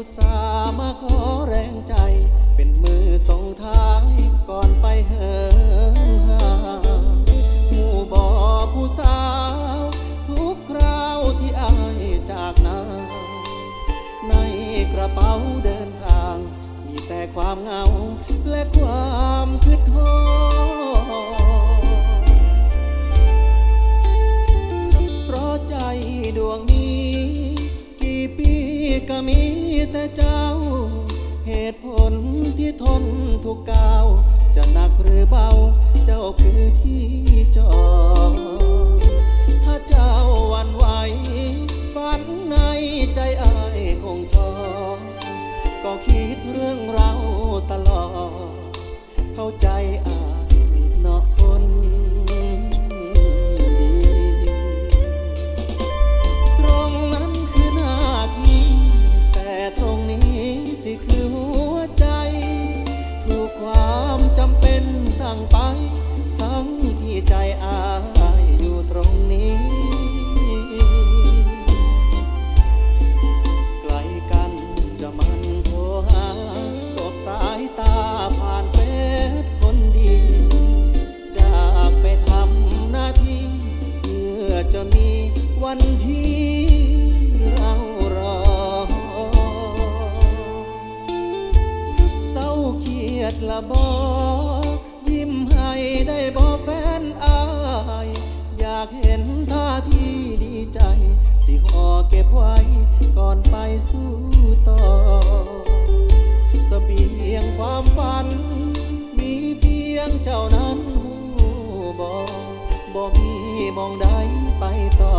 ุสามาขอแรงใจ เป็นมือส่งท้ายก่อนไปเหินห่างหมู่บ่อผู้สาว ทุกคราวที่อายจากนาในกระเป๋าเดินทาง มีแต่ความเหงาและความคิดฮอ มีแต่เจ้า เหตุผลที่ทนทุกก้าว จะหนักหรือเบา เจ้าคือที่จองถ้าเจ้าวันไหว จะมีวันที่เรารอ เศร้าเครียดละบอยิ้มให้ได้บอแฟนอาย อยากเห็นท่าทีดีใจ สิห่อเก็บไว้ก่อนไปสู้ต่อเสบียงความฝัน มีเพียงเจ้านั้นหูบอก บ่มีมองใดไปต่อ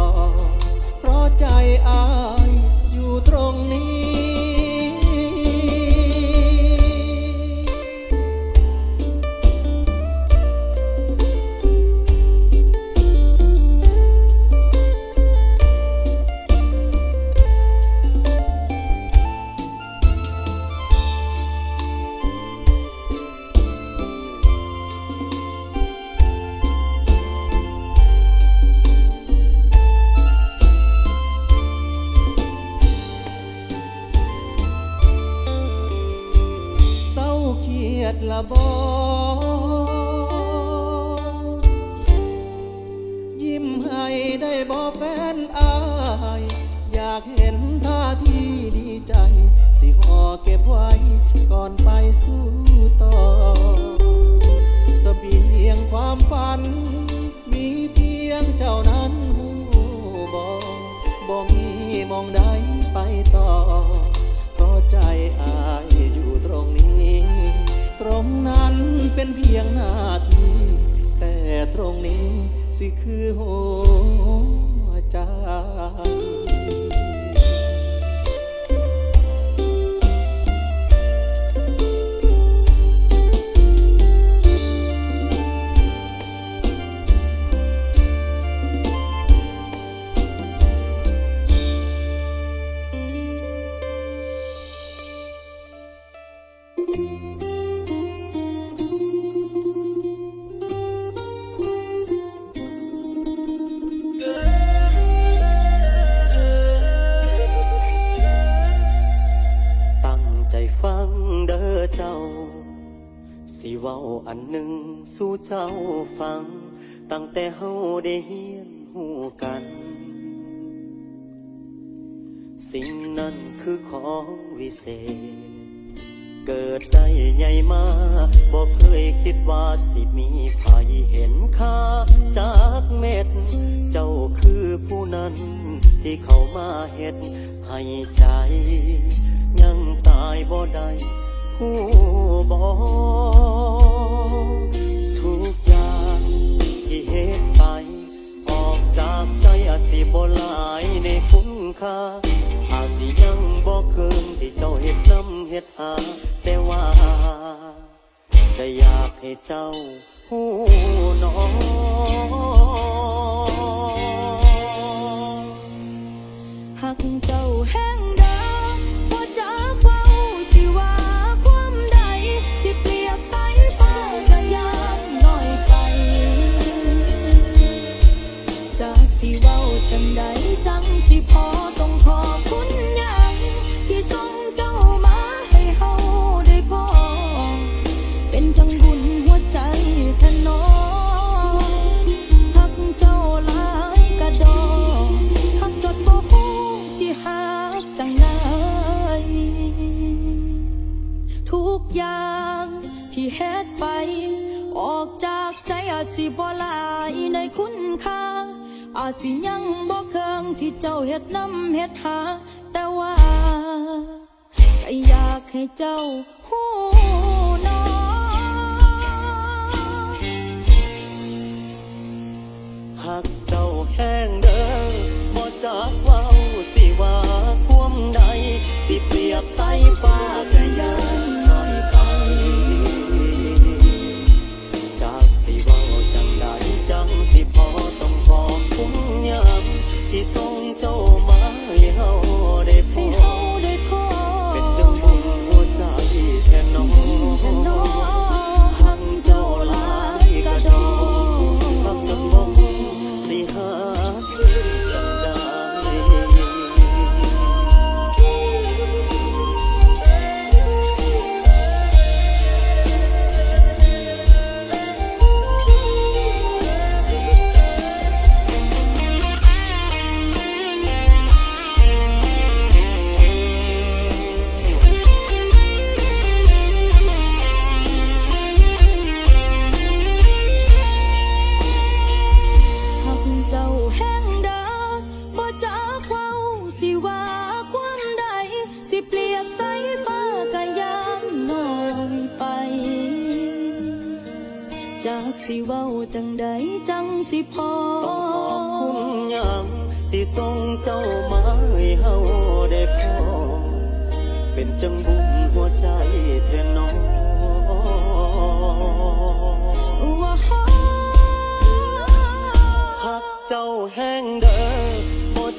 เพราะใจอายอยู่ตรงนี้ มีมองใดไปต่อ เพราะใจอายอยู่ตรงนี้ ตรงนั้นเป็นเพียงหน้าที่ แต่ตรงนี้สิคือหัวใจ ได้เฮียนหูกัน สิ่งนั้นคือของวิเศษ เกิดได้ใหญ่มาบอกเคยคิดว่าสิมีใครเห็นค่าจากเม็ด เจ้าคือผู้นั้นที่เข้ามาเฮ็ดให้ใจ ยังตายบ่ได้ผู้บอก บ่หลายในคุณค่าอาจสิยังบ่เกินที่เจ้าเฮ็ดนำเฮ็ดหา แต่ว่าแต่อยากให้เจ้าหูน้อง สิยังบ่เคืองที่เจ้าเฮ็ดน้ำเฮ็ดหา แต่ว่าก็อยากให้เจ้าหูน้อหักเจ้าแห้งเด้อบ่จาก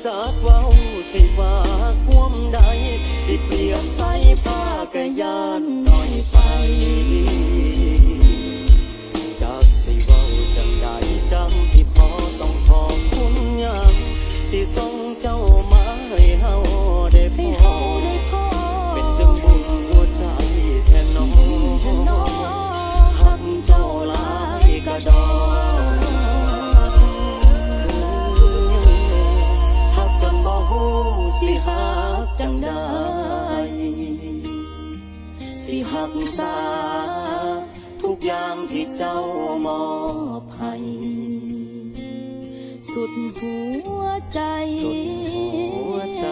จากเว้าสิว่าความใด สิเปรียบใส่ผ้าก็ยาน มอบให้สุดหัวใจ สุดหัวใจ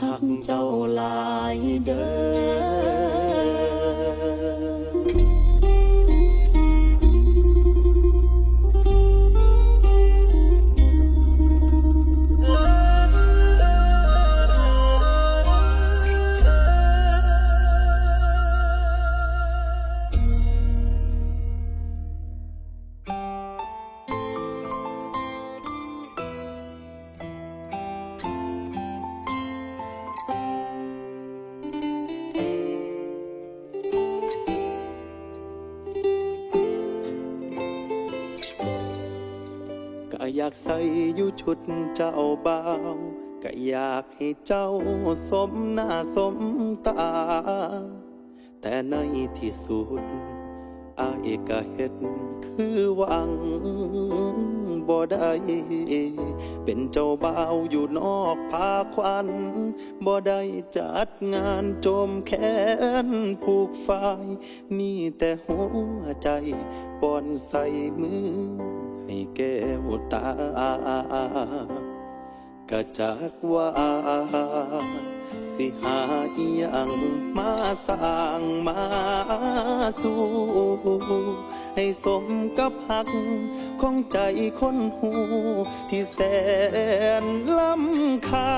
หักเจ้าหลายเด้อ อยากใส่อยู่ชุดเจ้าบ่าวก็อยากให้เจ้าสมหน้าสมตา แต่ในที่สุดอายก็เฮ็ดคือหวังบ่ได้เป็นเจ้าบ่าวอยู่นอกพาควันบ่ได้จัดงานโจมแขนผูกฝ่าย มีแต่หัวใจป้อนใส่มือ ให้แก้วตาก็จากว่า สิหาอียังมาสร้างมาสู่ให้สมกับหักของใจคนหู ที่แสนล้ำค่า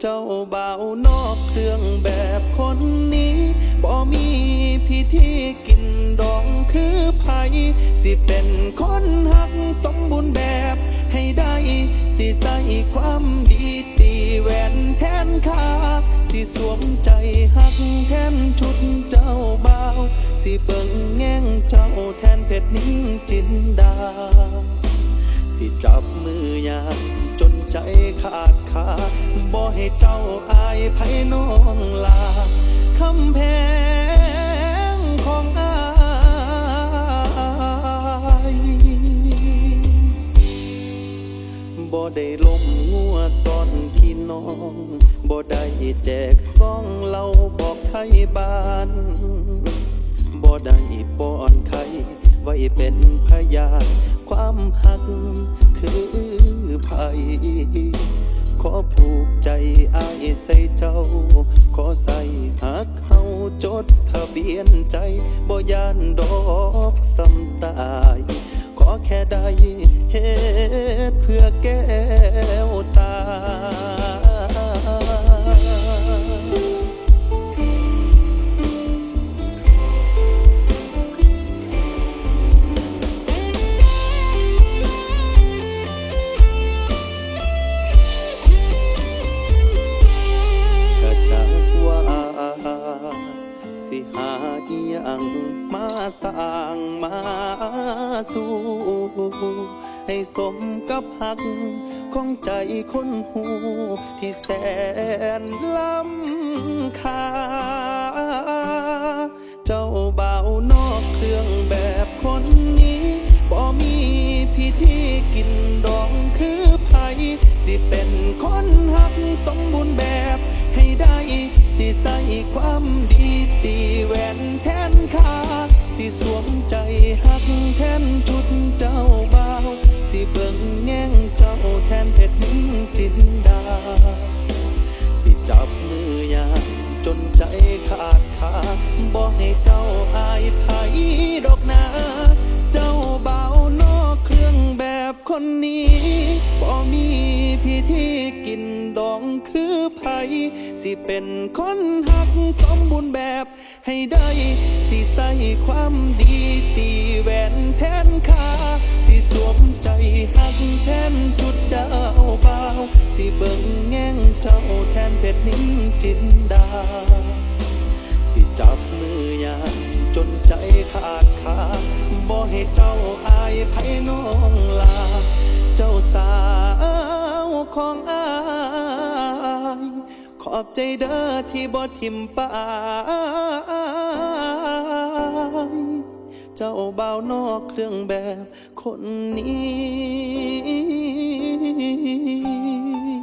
เจ้าบ่าวนอกเครื่องแบบคนนี้ บ่มีพิธีกินดองคือไผสิเป็นคนหักสมบูรณ์แบบให้ได้สิใส่ความดีตีแหวนแทนค่าสิสวมใจหักแทนชุดเจ้าบ่าวสิเบิ่งแง่งเจ้าแทนเพชรนิ่งจินดา สิจับมือยามจนใจขาดขาบ่ให้เจ้าอายไผน้องลา คำแพงของอายบ่ได้ล้มงัวตอนที่น้องบ่ได้แจกซองเราบอกไทยบ้านบ่ได้ป้อนไข่ไว้เป็นพยานความหักคือไผูกใจอายใส่เจ้า ขอใส่หักเฮาจดทะเบียนใจบ่ยานดอกสำตาย ขอแค่ได้เฮ็ดเพื่อแก้าสู่ให้สมกับหักของใจคนหูที่แสนล้ำค่า เจ้าบ่าวนอกเครื่องแบบคนนี้บ่มีพิธีกินดองคือไผสิเป็นคนหักสมบูรณ์แบบให้ได้ สิใส่ความดีตี ขาดขาบอกให้เจ้าอายไผดอกนาเจ้าเบานอกเครื่องแบบคนนี้บ่มีพิธีกินดองคือไผสิเป็นคนหักสมบูรณ์แบบให้ได้สิใส่ความดีตีแหวนแทนค่าสิสวมใจหักแทนจุดเจ้าเบาสิเบิ่งแง่งเจ้าแทนเพชรนิ้นจินดาาบ่ให้เจ้าอายไผน้องลา เจ้าสาวของอาย ขอบใจเด้อที่บ่ทิมปายเจ้าเบานอกเครื่องแบบคนนี้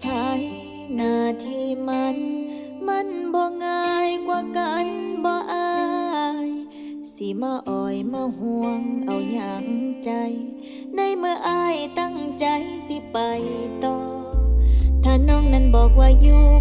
ไยหน้าที่มัน มันบ่ง่ายกว่ากันบ่อาย สิมาอ่อยมาห่วงเอาอย่างใจ ในเมื่ออายตั้งใจสิไปต่อ ถ้าน้องนั้นบอกว่าอยู่